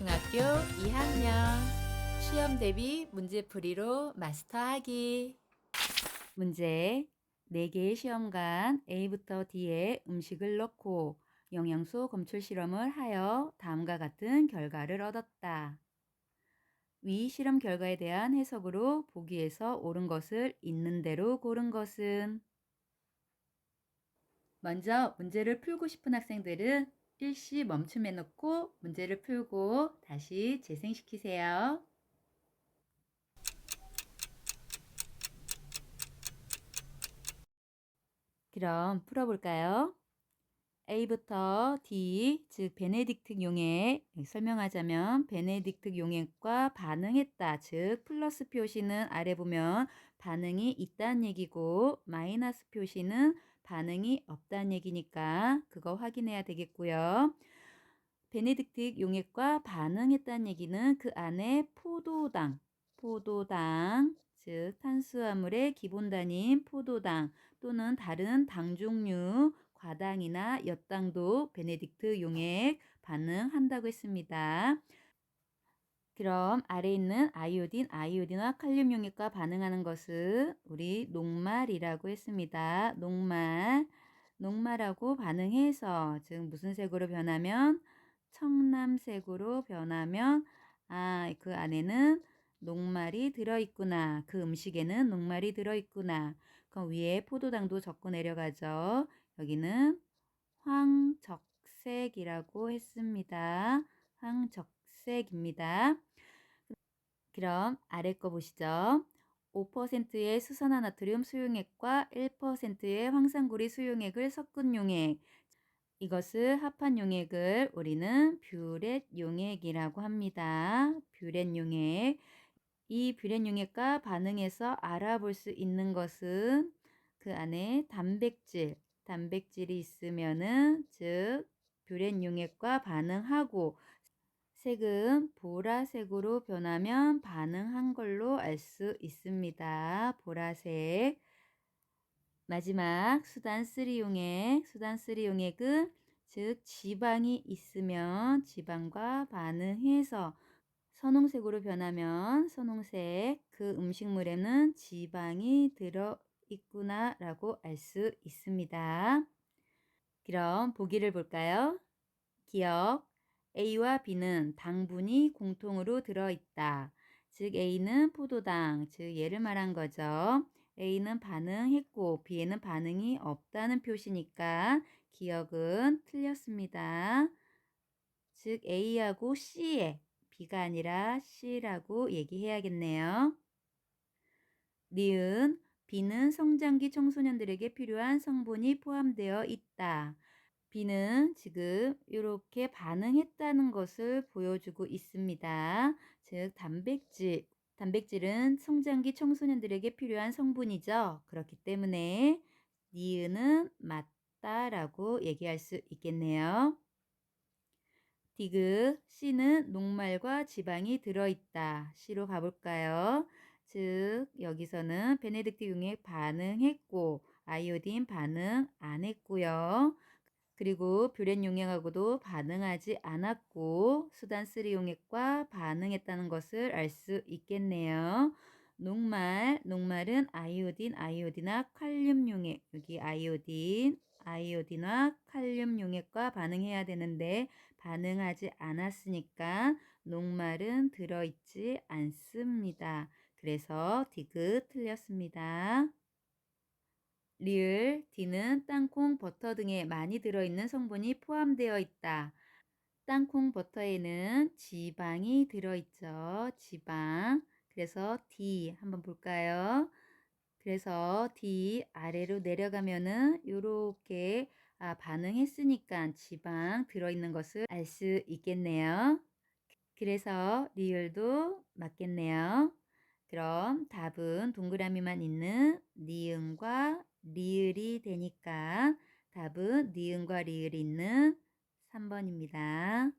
중학교 2학년 시험 대비 문제풀이로 마스터하기 문제 4개의 시험관 A부터 D에 음식을 넣고 영양소 검출 실험을 하여 다음과 같은 결과를 얻었다. 위 실험 결과에 대한 해석으로 보기에서 옳은 것을 있는 대로 고른 것은 먼저 문제를 풀고 싶은 학생들은 일시 멈춤해 놓고 문제를 풀고 다시 재생시키세요. 그럼 풀어볼까요? A부터 D, 즉 베네딕트 용액 설명하자면 베네딕트 용액과 반응했다, 즉 플러스 표시는 아래 보면 반응이 있다는 얘기고 마이너스 표시는 반응이 없다는 얘기니까 그거 확인해야 되겠고요. 베네딕트 용액과 반응했다는 얘기는 그 안에 포도당, 포도당, 즉 탄수화물의 기본 단위인 포도당 또는 다른 당 종류, 과당이나 엿당도 베네딕트 용액 반응한다고 했습니다. 그럼 아래 있는 아이오딘, 아이오딘과 칼륨 용액과 반응하는 것은 우리 녹말이라고 했습니다. 녹말, 녹말하고 반응해서 즉 무슨 색으로 변하면 청남색으로 변하면 아, 그 안에는 녹말이 들어있구나. 그 음식에는 녹말이 들어있구나. 그럼 위에 포도당도 적고 내려가죠. 여기는 황적색이라고 했습니다. 황적색입니다. 그럼 아래 거 보시죠. 5%의 수산화 나트륨 수용액과 1%의 황산구리 수용액을 섞은 용액. 이것을 합한 용액을 우리는 뷰렛 용액이라고 합니다. 뷰렛 용액. 이 뷰렛 용액과 반응해서 알아볼 수 있는 것은 그 안에 단백질, 단백질이 있으면은 즉 뷰렛 용액과 반응하고 색은 보라색으로 변하면 반응한 걸로 알 수 있습니다. 보라색. 마지막 수단 3 용액, 수단 3 용액은 즉 지방이 있으면 지방과 반응해서 선홍색으로 변하면 선홍색 그 음식물에는 지방이 들어 있구나라고 알 수 있습니다. 그럼 보기를 볼까요? 기억 A와 B는 당분이 공통으로 들어있다. 즉 A는 포도당, 즉 얘를 말한 거죠. A는 반응했고 B에는 반응이 없다는 표시니까 기억은 틀렸습니다. 즉 A하고 C에 B가 아니라 C라고 얘기해야겠네요. 니은 B는 성장기 청소년들에게 필요한 성분이 포함되어 있다. B는 지금 이렇게 반응했다는 것을 보여주고 있습니다. 즉 단백질, 단백질은 성장기 청소년들에게 필요한 성분이죠. 그렇기 때문에 니은은 맞다라고 얘기할 수 있겠네요. 디귿 C는 녹말과 지방이 들어있다. C로 가볼까요? 즉 여기서는 베네딕트 용액 반응했고 아이오딘 반응 안 했고요. 그리고 뷰렛 용액하고도 반응하지 않았고 수단 3 용액과 반응했다는 것을 알 수 있겠네요. 녹말, 녹말은 아이오딘, 아이오딘화 칼륨 용액, 여기 아이오딘, 아이오딘화 칼륨 용액과 반응해야 되는데 반응하지 않았으니까 녹말은 들어있지 않습니다. 그래서 디귿 틀렸습니다. 리을 D는 땅콩, 버터 등에 많이 들어있는 성분이 포함되어 있다. 땅콩 버터에는 지방이 들어있죠. 지방. 그래서 D 한번 볼까요? 그래서 D 아래로 내려가면은 이렇게 아, 반응했으니까 지방 들어있는 것을 알 수 있겠네요. 그래서 리을도 맞겠네요. 그럼 답은 동그라미만 있는 니은과 리을이 되니까 답은 니은과 리을이 있는 3번입니다.